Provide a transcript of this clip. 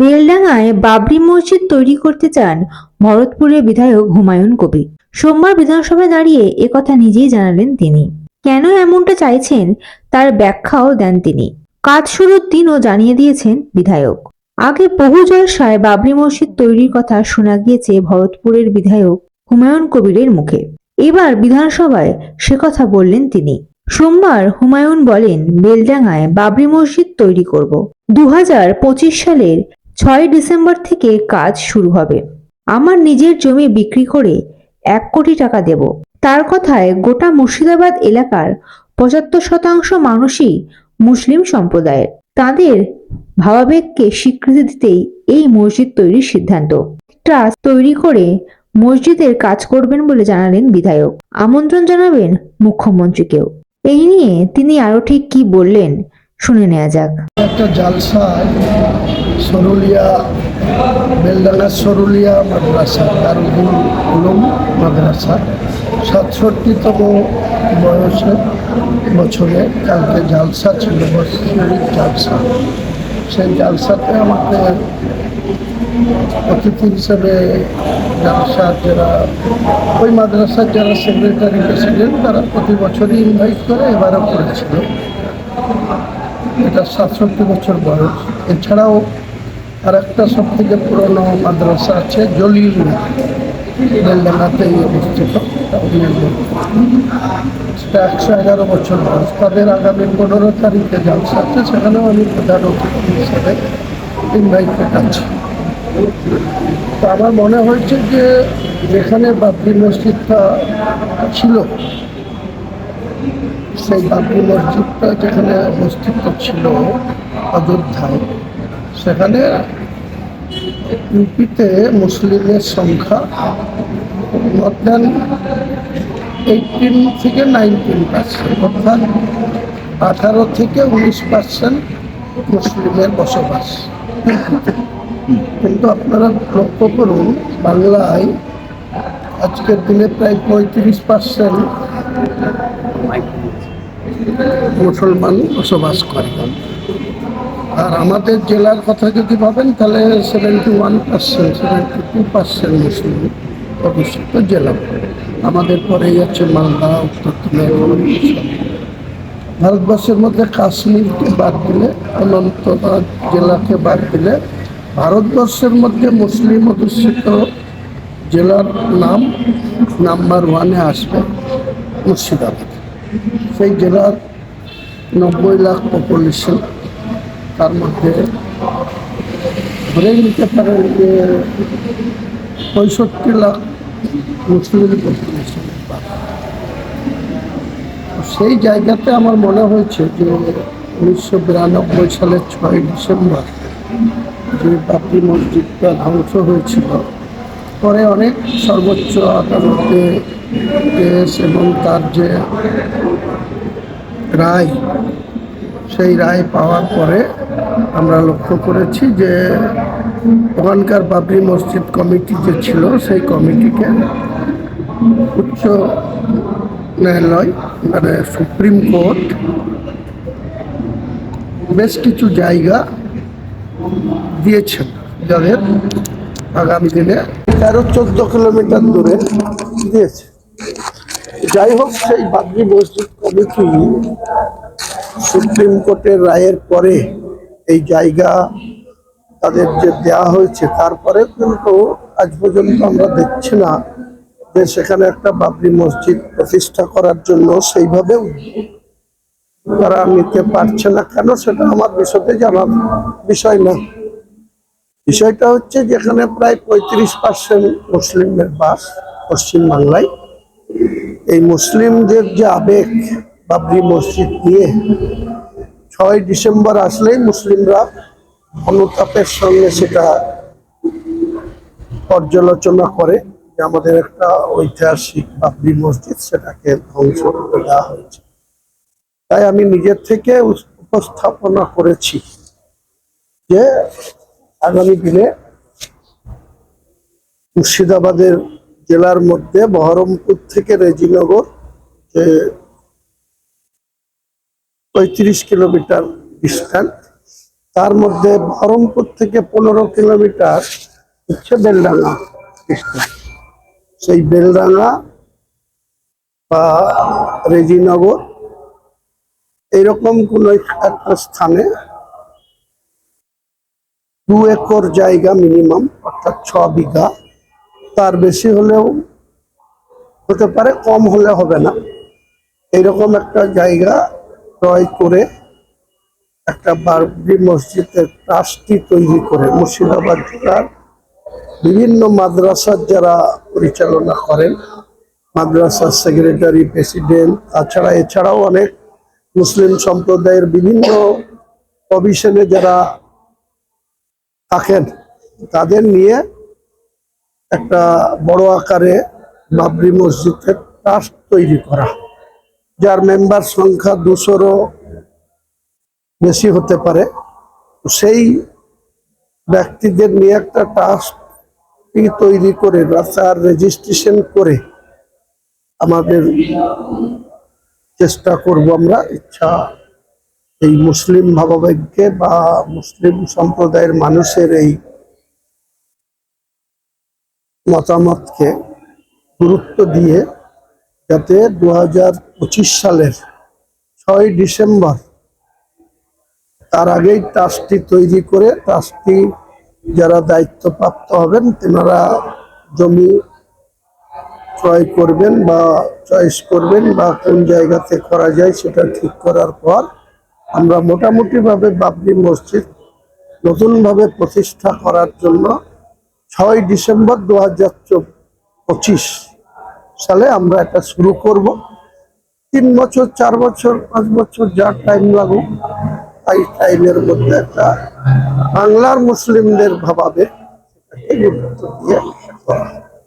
বেলডাঙায় বাবরি মসজিদ তৈরি করতে চান ভরতপুরের বিধায়ক হুমায়ুন কবির সোমবার বিধানসভায় দাঁড়িয়ে একথা নিজেই জানালেন তিনি। কেন এমনটা চাইছেন তার ব্যাখ্যাও দেন তিনি। কাজ শুরুর দিনও জানিয়ে দিয়েছেন বিধায়ক। আগে বহু জলসায় বাবরি মসজিদ তৈরির কথা শোনা গিয়েছে ভরতপুরের বিধায়ক হুমায়ুন কবিরের মুখে। এবার বিধানসভায় সে কথা বললেন তিনি। সোমবার হুমায়ুন বলেন বেলডাঙায় বাবরি মসজিদ তৈরি করব। দু হাজার পঁচিশ সালের ছয় ডিসেম্বর থেকে কাজ শুরু হবে। আমার নিজের জমি বিক্রি করে এক কোটি টাকা দেব। তার কথায় গোটা মুর্শিদাবাদ এলাকার পঁচাত্তর শতাংশ মানুষই মুসলিম সম্প্রদায়ের। তাদের ভাবাবেগকে স্বীকৃতি দিতেই এই মসজিদ তৈরির সিদ্ধান্ত। ট্রাস্ট তৈরি করে মসজিদের কাজ করবেন বলে জানালেন বিধায়ক। আমন্ত্রণ জানাবেন মুখ্যমন্ত্রীকেও। এই নিয়ে তিনি আরও ঠিক কি বললেন শুনে নেওয়া যাক। একটা জালসায় সরুলিয়া, বেলডাঙ্গা সরুলিয়া মাদ্রাসা দারুল উলুম মাদ্রাসা, সাতষট্টিতম বয়সে বছরে কালকে জালসা ছিল বৎসরিক জালসা। সেই জালসাতে আমাকে অতিথি হিসেবে জালসার যারা, ওই মাদ্রাসার যারা সেক্রেটারি প্রেসিডেন্ট তারা প্রতি বছরই ইনভাইট করে, এবারও করেছিল। এটা সাতষট্টি বছর বয়স। এছাড়াও আর একটা সব থেকে পুরনো মাদ্রাসা আছে, জলিল অবস্থিত। একশো এগারো বছর বয়স। তাদের আগামী পনেরো তারিখে সেখানেও আমি প্রধান তো আমার মনে হয়েছে যে যেখানে বাবরি মসজিদটা ছিল সেই বাবরি মসজিদটা যেখানে অবস্থিত ছিল, অযোধ্যায়, সেখানে ইউপিতে মুসলিমের সংখ্যা মোর দেন এইটিন থেকে নাইনটিন পার্সেন্ট অর্থাৎ আঠারো থেকে উনিশ পার্সেন্ট মুসলিমের বসবাস। কিন্তু আপনারা লক্ষ্য করুন, বাংলায় আজকের দিনে প্রায় পঁয়ত্রিশ পার্সেন্ট মুসলমান বসবাস করে। আর আমাদের জেলার কথা যদি ভাবেন, তাহলে seventy one percent seventy two percent মুসলিম অবস্থিত জেলা। আমাদের পরেই আছে মালদা, উত্তর ভারতবর্ষের মধ্যে কাশ্মীরকে বাদ দিলে, অনন্তনাগ জেলাকে বাদ দিলে, ভারতবর্ষের মধ্যে মুসলিম অধ্যুষিত জেলার নাম নাম্বার ওয়ানে আসবে মুর্শিদাবাদ। সেই জেলার নব্বই লাখ পপুলেশন তার মধ্যে ধরে নিতে পারেন যে পঁয়ষট্টি লাখ মুসলিম পপুলেশন সেই জায়গাতে আমার মনে হয়েছে যে উনিশশো বিরানব্বই সালের ছয় ডিসেম্বর যে বাবরি মসজিদটা ধ্বংস হয়েছিল পরে অনেক সর্বোচ্চ আদালতে কেস এবং তার যে রায়, সেই রায় পাওয়ার পরে আমরা লক্ষ্য করেছি যে ওখানকার বাবরি মসজিদ কমিটি যে ছিল, সেই কমিটিকে উচ্চ ন্যায়ালয় মানে সুপ্রিম কোর্ট, বেশ কিছু জায়গা দিয়েছেন। যাদের আগামী দিনে তেরো চোদ্দ কিলোমিটার দূরে দিয়েছে। যাই হোক, সেই বাবরি মসজিদ কমিটি সুপ্রিম কোর্টের রায়ের পরে এই জায়গা তাদের যে দেওয়া হয়েছে, তারপরে কিন্তু আজ পর্যন্ত আমরা দেখছি না যে সেখানে একটা বাবরি মসজিদ প্রতিষ্ঠা করার জন্য সেইভাবে তারা নিতে পারছে না। কেন সেটা আমার বিষয়তে জানার বিষয় না। বিষয়টা হচ্ছে যেখানে প্রায় পঁয়ত্রিশ পার্সেন্ট মুসলিমের বাস পশ্চিম বাংলায় এই মুসলিমদের যে আবেগ বাবরি মসজিদ নিয়ে ছয় ডিসেম্বর আসলেই মুসলিমরা অনুতাপের সঙ্গে সেটা পর্যালোচনা করে যে আমাদের একটা ঐতিহাসিক বাবরি মসজিদ সেটাকে ধ্বংস করে দেওয়া হয়েছে। তাই আমি নিজের থেকে উপস্থাপনা করেছি যে আগামী দিনে মুর্শিদাবাদের জেলার মধ্যে বহরমপুর থেকে রেজিনগর, যে পঁয়ত্রিশ কিলোমিটার ডিস্ট্যান্স তার মধ্যে বহরমপুর থেকে পনেরো কিলোমিটার হচ্ছে বেলডাঙ্গা ডিস্ট্রিক্ট সেই বেলডাঙ্গা বা রেজিনগর, এইরকম কোন একটা স্থানে দু একর জায়গা মিনিমাম, অর্থাৎ ছ বিঘা। তার বেশি হলেও হতে পারে, কম হলে হবে না। এইরকম একটা জায়গা ক্রয় করে একটা বারবি মসজিদের ট্রাস্টি তৈরি করে মুর্শিদাবাদ জেলার বিভিন্ন মাদ্রাসার যারা পরিচালনা করেন, মাদ্রাসার সেক্রেটারি, প্রেসিডেন্ট, তাছাড়া এছাড়াও অনেক মুসলিম সম্প্রদায়ের বিভিন্ন কমিশনে যারা থাকেন, তাদের নিয়ে একটা বড় আকারে বাবরি মসজিদের ট্রাস্ট তৈরি করা। যার মেম্বার সংখ্যা দুশোরও বেশি হতে পারে। সেই ব্যক্তিদের নিয়ে একটা ট্রাস্ট তৈরি করে বা তার রেজিস্ট্রেশন করে আমাদের চেষ্টা করব আমরা, ইচ্ছা এই মুসলিম ভাবাবেগকে বা মুসলিম সম্প্রদায়ের মানুষের এই মতামতকে গুরুত্ব দিয়ে যাতে দু হাজার পঁচিশ সালের ছয় ডিসেম্বর, তার আগেই ট্রাস্টটি তৈরি করে ট্রাস্টটি যারা দায়িত্বপ্রাপ্ত হবেন তেনারা জমি ক্রয় করবেন বা চয়েস করবেন বা কোন জায়গাতে করা যায় সেটা ঠিক করার পর আমরা মোটামুটিভাবে বাবরি মসজিদ নতুনভাবে প্রতিষ্ঠা করার জন্য ছয় ডিসেম্বর দু হাজার পঁচিশ সালে আমরা এটা শুরু করব। তিন বছর, চার বছর, পাঁচ বছর যা টাইম লাগুক এই টাইমের মধ্যে একটা বাংলার মুসলিমদের ভাবাবে, সেটাকে গুরুত্ব দিয়ে